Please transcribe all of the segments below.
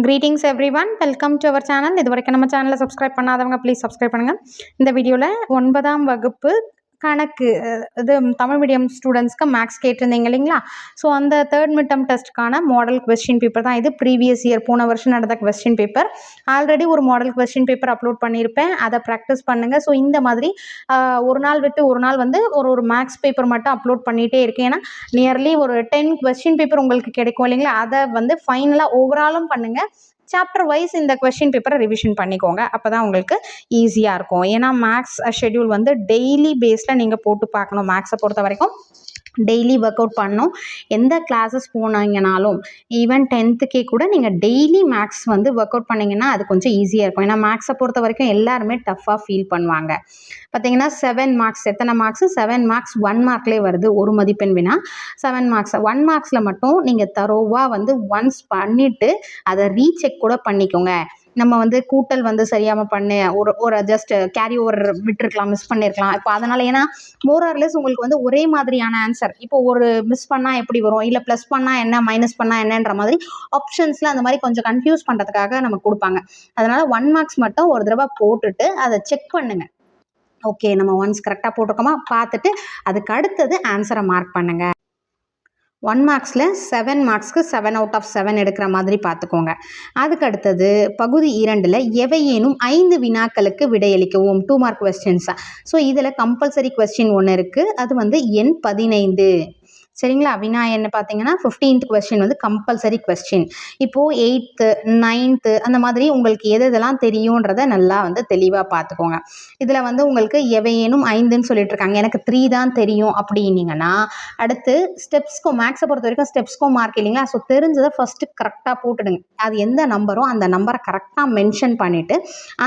Greetings everyone welcome to our channel இது வரைக்கும் நம்ம சேனலை சப்ஸ்கிரைப் பண்ணாதவங்க ப்ளீஸ் சப்ஸ்கிரைப் பண்ணுங்கள் இந்த வீடியோவில் ஒன்பதாம் வகுப்பு கணக்கு இது தமிழ் மீடியம் ஸ்டூடெண்ட்ஸ்க்கு மேக்ஸ் கேட்டிருந்தீங்க இல்லைங்களா? ஸோ அந்த தேர்ட் மிட்டம் டெஸ்ட்டுக்கான மாடல் கொஸ்டின் பேப்பர் தான் இது. ப்ரீவியஸ் இயர் போன வருஷம் நடந்த கொஸ்டின் பேப்பர் ஆல்ரெடி ஒரு மாடல் கொஸ்டின் பேப்பர் அப்லோட் பண்ணியிருப்பேன். அதை ப்ராக்டிஸ் பண்ணுங்கள் ஸோ இந்த மாதிரி ஒரு நாள் விட்டு ஒரு நாள் வந்து ஒரு ஒரு மேக்ஸ் பேப்பர் மட்டும் அப்லோட் பண்ணிகிட்டே இருக்கேன். ஏன்னா நியர்லி ஒரு டென் கொஸ்டின் பேப்பர் உங்களுக்கு கிடைக்கும் இல்லைங்களா? அதை வந்து ஃபைனலாக ஓவராலும் பண்ணுங்கள் சாப்டர் வைஸ் இந்த கொஸ்டின் பேப்பரை ரிவிஷன் பண்ணிக்கோங்க. அப்போ தான் உங்களுக்கு ஈஸியாக இருக்கும். ஏன்னா மேக்ஸ் ஷெட்யூல் வந்து டெய்லி பேஸில் நீங்கள் போட்டு பார்க்கணும். மேக்ஸை பொறுத்த வரைக்கும் டெய்லி ஒர்க் அவுட் பண்ணணும் எந்த கிளாஸஸ் போனீங்கனாலும் ஈவன் டென்த்துக்கே கூட நீங்கள் டெய்லி மேக்ஸ் வந்து ஒர்க் அவுட் பண்ணிங்கன்னா அது கொஞ்சம் ஈஸியாக இருக்கும். ஏன்னா மேக்ஸை பொறுத்த வரைக்கும் எல்லாருமே டஃப்பாக ஃபீல் பண்ணுவாங்க. பார்த்தீங்கன்னா செவன் மார்க்ஸ் எத்தனை மார்க்ஸ் செவன் மார்க்ஸ் ஒன் மார்க்லேயே வருது ஒரு மதிப்பெண் வினா. செவன் மார்க்ஸ் ஒன் மார்க்ஸில் மட்டும் நீங்கள் தரோவாக வந்து ஒன்ஸ் பண்ணிவிட்டு அதை ரீசெக் கூட பண்ணிக்கோங்க. நம்ம வந்து கூட்டல் வந்து சரியாமல் பண்ணு ஒரு ஒரு ஜஸ்ட் கேரி ஓவர் விட்டுருக்கலாம் மிஸ் பண்ணியிருக்கலாம் இப்போ அதனால் ஏன்னா மோரார்லெஸ் உங்களுக்கு வந்து ஒரே மாதிரியான ஆன்சர் இப்போ ஒரு மிஸ் பண்ணால் எப்படி வரும்? இல்லை ப்ளஸ் பண்ணால் என்ன மைனஸ் பண்ணால் என்னன்ற மாதிரி ஆப்ஷன்ஸில் அந்த மாதிரி கொஞ்சம் கன்ஃபியூஸ் பண்ணுறதுக்காக நமக்கு கொடுப்பாங்க. அதனால் ஒன் மார்க்ஸ் மட்டும் ஒரு தடவை போட்டுட்டு அதை செக் பண்ணுங்க. ஓகே நம்ம ஒன்ஸ் கரெக்டாக போட்டிருக்கோமா? பார்த்துட்டு அதுக்கு அடுத்தது ஆன்சரை மார்க் பண்ணுங்க. ஒன் மார்க்ஸில் செவன் மார்க்ஸ்க்கு செவன் அவுட் ஆஃப் செவன் எடுக்கிற மாதிரி பார்த்துக்கோங்க. அதுக்கு அடுத்தது பகுதி இரண்டில் எவையேனும் ஐந்து வினாக்களுக்கு விடையளிக்கவும். டூ மார்க் கொஸ்டின்ஸாக ஸோ இதில் கம்பல்சரி கொஸ்டின் ஒன்று இருக்குது அது வந்து எண் பதினைந்து. சரிங்களா? வினா என்ன பார்த்தீங்கன்னா ஃபிஃப்டீன்த் கொஸ்டின் வந்து கம்பல்சரி கொஸ்டின் இப்போது எயித்து நைன்த்து அந்த மாதிரி உங்களுக்கு எது எதெல்லாம் தெரியுன்றதை நல்லா வந்து தெளிவாக பார்த்துக்கோங்க. இதில் வந்து உங்களுக்கு எவையேனும் ஐந்துன்னு சொல்லிட்டு இருக்காங்க. எனக்கு த்ரீ தான் தெரியும் அப்படின்னீங்கன்னா அடுத்து ஸ்டெப்ஸ்கோ மேக்ஸை பொறுத்த வரைக்கும் ஸ்டெப்ஸ்கோ மார்க் இல்லைங்களா? ஸோ தெரிஞ்சதை ஃபஸ்ட்டு கரெக்டாக போட்டுடுங்க. அது எந்த நம்பரோ அந்த நம்பரை கரெக்டாக மென்ஷன் பண்ணிவிட்டு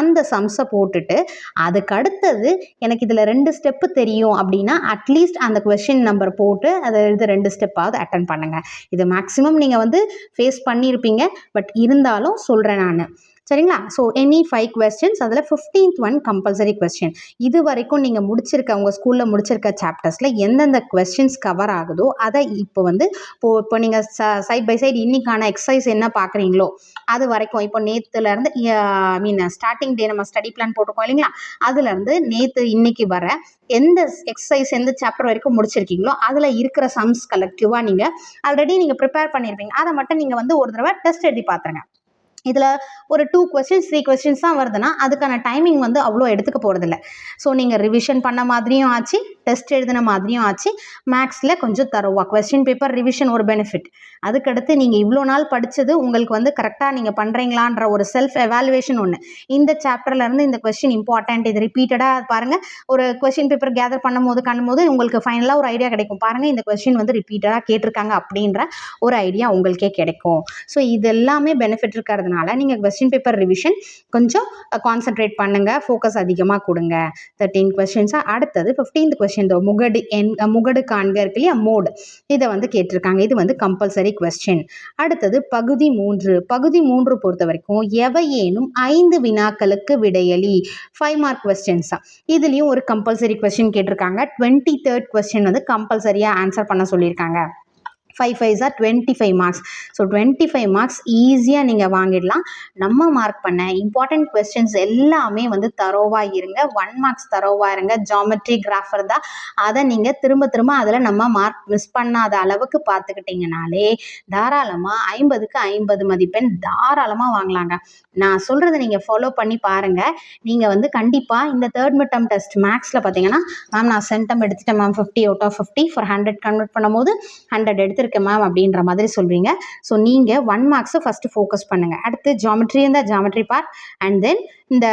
அந்த சம்ஸை போட்டுட்டு அதுக்கு அடுத்தது எனக்கு இதில் ரெண்டு ஸ்டெப்பு தெரியும் அப்படின்னா அட்லீஸ்ட் அந்த கொஷின் நம்பர் போட்டு அதை ரெண்டு ஸ்டெப்பாவது அட்டன் பண்ணுங்கள் இது மேக்ஸிமம் நீங்கள் வந்து ஃபேஸ் பண்ணியிருப்பீங்க பட் இருந்தாலும் சொல்கிறேன் நான். சரிங்களா? ஸோ எனி ஃபைவ் கொஸ்டின்ஸ் அதில் ஃபிஃப்டீன்த் ஒன் கம்பல்சரி கொஸ்டின் இது வரைக்கும் நீங்கள் முடிச்சிருக்க உங்கள் ஸ்கூலில் முடிச்சிருக்க சாப்டர்ஸில் எந்தெந்த கொஸ்டின்ஸ் கவர் ஆகுதோ அதை இப்போ வந்து இப்போ இப்போ நீங்கள் சைட் பை சைடு இன்னைக்கான எக்ஸசைஸ் என்ன பார்க்குறீங்களோ அது வரைக்கும் இப்போ நேற்றுலேருந்து ஐ மீன் ஸ்டார்டிங் டே நம்ம ஸ்டடி பிளான் போட்டிருக்கோம் இல்லைங்களா? அதுலேருந்து நேற்று இன்னைக்கு வர எந்த எக்ஸசைஸ் எந்த சாப்டர் வரைக்கும் முடிச்சிருக்கீங்களோ அதில் இருக்கிற சம்ஸ் கலெக்டிவாக நீங்கள் ஆல்ரெடி நீங்கள் ப்ரிப்பேர் பண்ணியிருப்பீங்க அதை மட்டும் நீங்கள் வந்து ஒரு தடவை டெஸ்ட் எழுதி பார்த்துருங்க இதில் ஒரு டூ கொஸ்டின்ஸ் த்ரீ கொஸ்டின்ஸ் தான் வருதுன்னா அதுக்கான டைமிங் வந்து அவ்வளோ எடுத்துக்க போகிறதில்ல ஸோ நீங்கள் ரிவிஷன் பண்ண மாதிரியும் ஆச்சு டெஸ்ட் எழுதின மாதிரியும் ஆச்சு மேக்ஸில் கொஞ்சம் தருவா கொஸ்டின் பேப்பர் ரிவிஷன் ஒரு பெனிஃபிட் அதுக்கடுத்து நீங்கள் இவ்வளோ நாள் படித்தது உங்களுக்கு வந்து கரெக்டாக நீங்கள் பண்ணுறீங்களான்ற ஒரு செல்ஃப் எவாலுவேஷன் ஒன்று இந்த சாப்டர்லேருந்து இந்த கொஸ்டின் இம்பார்ட்டண்ட் இது ரிப்பீட்டடாக பாருங்கள் ஒரு கொஸ்டின் பேப்பர் கேதர் பண்ணும்போது பண்ணும்போது உங்களுக்கு ஃபைனலாக ஒரு ஐடியா கிடைக்கும். பாருங்கள் இந்த கொஸ்டின் வந்து ரிப்பீட்டடாக கேட்டிருக்காங்க அப்படின்ற ஒரு ஐடியா உங்களுக்கே கிடைக்கும். ஸோ இது எல்லாமே பெனிஃபிட் இருக்கிறதுனால நீங்கள் கொஸ்டின் பேப்பர் ரிவிஷன் கொஞ்சம் கான்சென்ட்ரேட் பண்ணுங்கள் ஃபோக்கஸ் அதிகமாக கொடுங்க. தேர்ட்டீன் கொஸ்டின்ஸாக அடுத்தது ஃபிஃப்டீன்த் கொஸ்டின் தோ முகடு என் முகடு காண்க இருக்கு இல்லையா மோடு இதை வந்து கேட்டிருக்காங்க. இது வந்து கம்பல்சரி கொஸ்டின் அடுத்தது பகுதி மூன்று. பகுதி மூன்று பொறுத்த வரைக்கும் எவையேனும் ஐந்து வினாக்களுக்கு விடையளி ஃபைவ் மார்க் கொஸ்டின்ஸ் இதுலேயும் ஒரு கம்பல்சரி கொஸ்டின் கேட்டிருக்காங்க. டுவெண்ட்டி தேர்ட் கொஸ்டின் வந்து கம்பல்சரியாக ஆன்சர் பண்ண சொல்லியிருக்காங்க. Five five sir twenty five marks so twenty five marks ஈஸியாக நீங்கள் வாங்கிடலாம். நம்ம மார்க் பண்ண இம்பார்ட்டண்ட் கொஸ்டின்ஸ் எல்லாமே வந்து தரோவாக இருங்க. ஒன் மார்க்ஸ் தரோவாக இருங்க. ஜாமெட்ரி கிராஃபர் தான். அதை நீங்கள் திரும்ப திரும்ப அதில் நம்ம மார்க் மிஸ் பண்ணாத அளவுக்கு பார்த்துக்கிட்டிங்கனாலே தாராளமாக ஐம்பதுக்கு ஐம்பது மதிப்பெண் தாராளமாக வாங்கலாங்க. நான் சொல்கிறத நீங்கள் ஃபாலோ பண்ணி பாருங்கள் நீங்கள் வந்து கண்டிப்பாக இந்த தேர்ட் மிட்டம் டெஸ்ட் மேக்ஸில் பார்த்தீங்கன்னா மேம் நான் சென்டம் எடுத்துட்டேன் ma'am fifty out of fifty for hundred convert பண்ணும்போது ஹண்ட்ரட் எடுத்து எடுத்திருக்கேன் மேம் அப்படின்ற மாதிரி சொல்வீங்க ஸோ நீங்கள் ஒன் மார்க்ஸை ஃபஸ்ட்டு ஃபோக்கஸ் பண்ணுங்கள் அடுத்து ஜாமெட்ரி இருந்தால் ஜாமெட்ரி பார்ட் அண்ட் தென் இந்த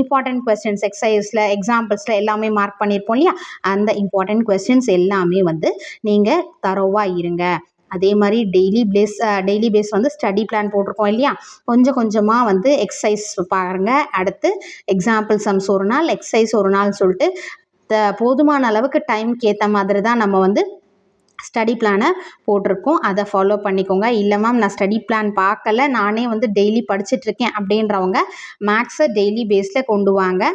இம்பார்ட்டன்ட் கொஸ்டின்ஸ் எக்ஸசைஸில் எக்ஸாம்பிள்ஸில் எல்லாமே மார்க் பண்ணியிருப்போம் இல்லையா? அந்த இம்பார்ட்டன்ட் கொஸ்டின்ஸ் எல்லாமே வந்து நீங்கள் தரோவாக இருங்க. அதே மாதிரி டெய்லி பேஸ் டெய்லி பேஸ் வந்து ஸ்டடி பிளான் போட்டிருக்கோம் இல்லையா? கொஞ்சம் கொஞ்சமாக வந்து எக்ஸசைஸ் பாருங்கள் அடுத்து எக்ஸாம்பிள் சம்ஸ் ஒரு நாள் எக்ஸசைஸ் ஒரு நாள் சொல்லிட்டு த போதுமான அளவுக்கு டைம்க்கு ஏற்ற மாதிரி தான் நம்ம வந்து ஸ்டடி பிளானை போட்டிருக்கோம். அதை ஃபாலோ பண்ணிக்கோங்க. இல்லை மேம் நான் ஸ்டடி பிளான் பார்க்கல. நானே வந்து டெய்லி படிச்சுட்ருக்கேன் அப்படின்றவங்க மேக்ஸை டெய்லி பேஸில் கொண்டு வாங்க.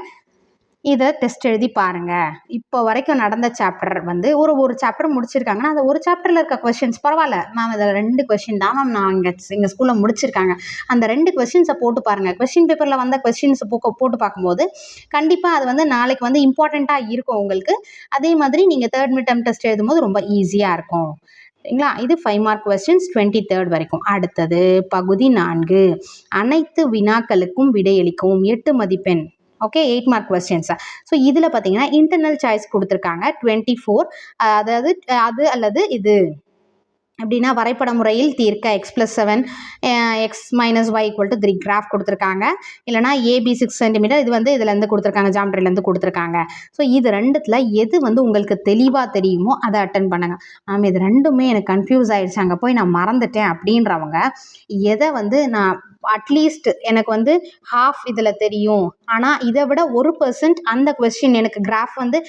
இதை டெஸ்ட் எழுதி பாருங்கள் இப்போ வரைக்கும் நடந்த சாப்டர் வந்து ஒரு ஒரு சாப்டர் முடிச்சிருக்காங்கன்னா அந்த ஒரு சாப்டரில் இருக்க கொஷின்ஸ் பரவாயில்ல. மேம் இதில் ரெண்டு கொஷின் தான். மேம் நான் இங்கே எங்கள் ஸ்கூலில் முடிச்சிருக்காங்க. அந்த ரெண்டு கொஷின்ஸை போட்டு பாருங்கள் கொஷின் பேப்பரில் வந்த கொஷின்ஸ் போக்க போட்டு பார்க்கும்போது கண்டிப்பாக அது வந்து நாளைக்கு வந்து இம்பார்ட்டண்ட்டாக இருக்கும் உங்களுக்கு. அதே மாதிரி நீங்கள் தேர்ட் மிட் டெஸ்ட் டெஸ்ட் எழுதும்போது ரொம்ப ஈஸியாக இருக்கும். சரிங்களா? இது five mark questions twenty third வரைக்கும். அடுத்தது பகுதி நான்கு. அனைத்து வினாக்களுக்கும் விடையளிக்கவும். எட்டு மதிப்பெண். Okay eight mark questions so இதில் பார்த்தீங்கன்னா இன்டர்னல் சாய்ஸ் கொடுத்துருக்காங்க. டுவெண்ட்டி ஃபோர் அதாவது அது அல்லது இது. அப்படின்னா வரைபட முறையில் தீர்க்க x plus seven x minus y equal to three graph கொடுத்துருக்காங்க. இல்லைனா ஏபி சிக்ஸ் சென்டிமீட்டர் இது வந்து இதுலேருந்து கொடுத்துருக்காங்க ஜாமெட்ரிலேருந்து கொடுத்துருக்காங்க. ஸோ இது ரெண்டுத்தில் எது வந்து உங்களுக்கு தெளிவாக தெரியுமோ அதை அட்டன் பண்ணுங்கள் மேம் இது ரெண்டுமே எனக்கு கன்ஃபியூஸ் ஆகிடுச்சு அங்கே போய் நான் மறந்துட்டேன் அப்படின்றவங்க எதை வந்து நான் அட்லீஸ்ட் எனக்கு வந்து ஹாஃப் இதில் தெரியும். ஆனால் இதை விட ஒரு பர்சன்ட் அந்த கொஸ்டின் எனக்கு கிராஃப் வந்து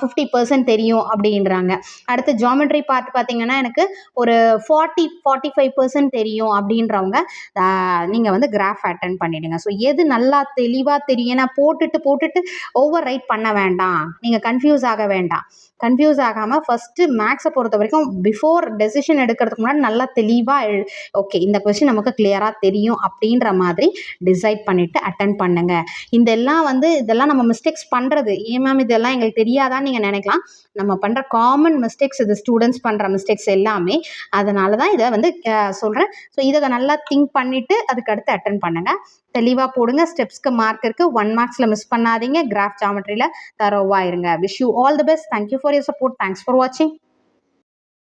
ஃபிஃப்டி பர்சன்ட் தெரியும் அப்படின்றாங்க. அடுத்து ஜாமெட்ரி பார்ட் பார்த்தீங்கன்னா எனக்கு ஒரு ஃபார்ட்டி ஃபார்ட்டி ஃபைவ் பர்சன்ட் தெரியும் அப்படின்றவங்க நீங்கள் வந்து கிராஃப் அட்டன் பண்ணிவிடுங்க ஸோ எது நல்லா தெளிவாக தெரியும்? ஏன்னா போட்டுட்டு போட்டுட்டு ஓவர் ரைட் பண்ண வேண்டாம். நீங்கள் கன்ஃபியூஸ் ஆக வேண்டாம். கன்ஃபியூஸ் ஆகாமல் ஃபஸ்ட்டு மேக்ஸை பொறுத்த வரைக்கும் பிஃபோர் டெசிஷன் எடுக்கிறதுக்கு முன்னாடி நல்லா தெளிவாக ஓகே இந்த கொஸ்டின் நமக்கு கிளியராக தெரியும் அப்படின்ற மாதிரி டிசைட் பண்ணிவிட்டு அட்டன் பண்ணுங்கள் இதெல்லாம் வந்து இதெல்லாம் நம்ம மிஸ்டேக்ஸ் பண்ணுறது ஏன் மேம் இதெல்லாம் எங்களுக்கு தெரியாதான்னு நீங்கள் நினைக்கலாம். நம்ம பண்ணுற காமன் மிஸ்டேக்ஸ் இது ஸ்டூடெண்ட்ஸ் பண்ணுற மிஸ்டேக்ஸ் எல்லாமே. அதனால தான் இதை வந்து சொல்கிறேன் ஸோ இதை நல்லா திங்க் பண்ணிவிட்டு அதுக்கு அடுத்து அட்டன் பண்ணுங்கள் தெளிவாக போடுங்க. ஸ்டெப்ஸ்க்கு மார்க் இருக்குது ஒன் மார்க்ஸில் மிஸ் பண்ணாதீங்க. கிராஃப் ஜாமெட்ரியில் தரோவாக இருங்க. Wish you all the best thank you for your support thanks for வாட்சிங்